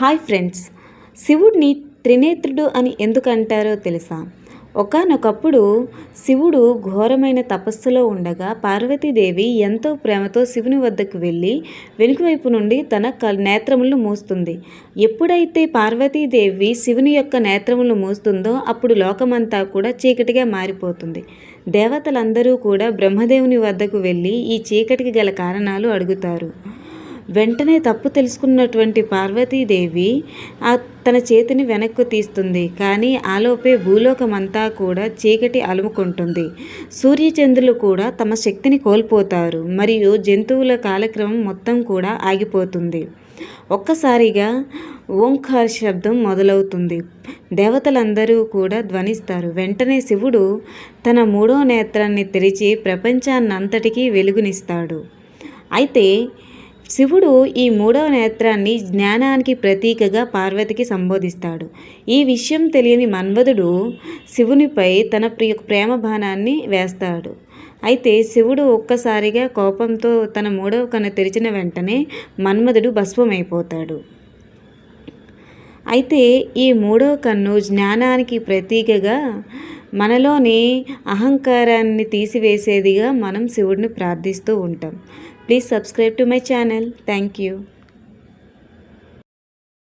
Hi friends. శివుడిని త్రినేత్రుడు అని ఎందుకంటారో తెలుసా? ఒకానొకప్పుడు శివుడు ఘోరమైన తపస్సులో ఉండగా పార్వతీదేవి ఎంతో ప్రేమతో శివుని వద్దకు వెళ్ళి వెనుకవైపు నుండి తన క నేత్రములను మూస్తుంది. ఎప్పుడైతే పార్వతీదేవి శివుని యొక్క నేత్రములను మూస్తుందో అప్పుడు లోకమంతా కూడా చీకటిగా మారిపోతుంది. దేవతలందరూ కూడా బ్రహ్మదేవుని వద్దకు వెళ్ళి ఈ చీకటికి గల కారణాలు అడుగుతారు. వెంటనే తప్పు తెలుసుకున్నటువంటి పార్వతీదేవి ఆ తన చేతిని వెనక్కు తీస్తుంది. కానీ ఆలోపే భూలోకమంతా కూడా చీకటి అలుముకుంటుంది. సూర్యచంద్రులు కూడా తమ శక్తిని కోల్పోతారు. మరియు జంతువుల కాలక్రమం మొత్తం కూడా ఆగిపోతుంది. ఒక్కసారిగా ఓంకార శబ్దం మొదలవుతుంది. దేవతలందరూ కూడా ధ్వనిస్తారు. వెంటనే శివుడు తన మూడో నేత్రాన్ని తెరిచి ప్రపంచాన్నంతటికీ వెలుగునిస్తాడు. అయితే శివుడు ఈ మూడవ నేత్రాన్ని జ్ఞానానికి ప్రతీకగా పార్వతికి సంబోధిస్తాడు. ఈ విషయం తెలియని మన్మధుడు శివునిపై తన ప్రియ ప్రేమ బాణాన్ని వేస్తాడు. అయితే శివుడు ఒక్కసారిగా కోపంతో తన మూడవ కన్ను తెరిచిన వెంటనే మన్మధుడు భస్వమైపోతాడు అయితే ఈ మూడవ కన్ను జ్ఞానానికి ప్రతీకగా మనలోని అహంకారాన్ని తీసివేసేదిగా మనం శివుడిని ప్రార్థిస్తూ ఉంటాం. Please subscribe to my channel thank you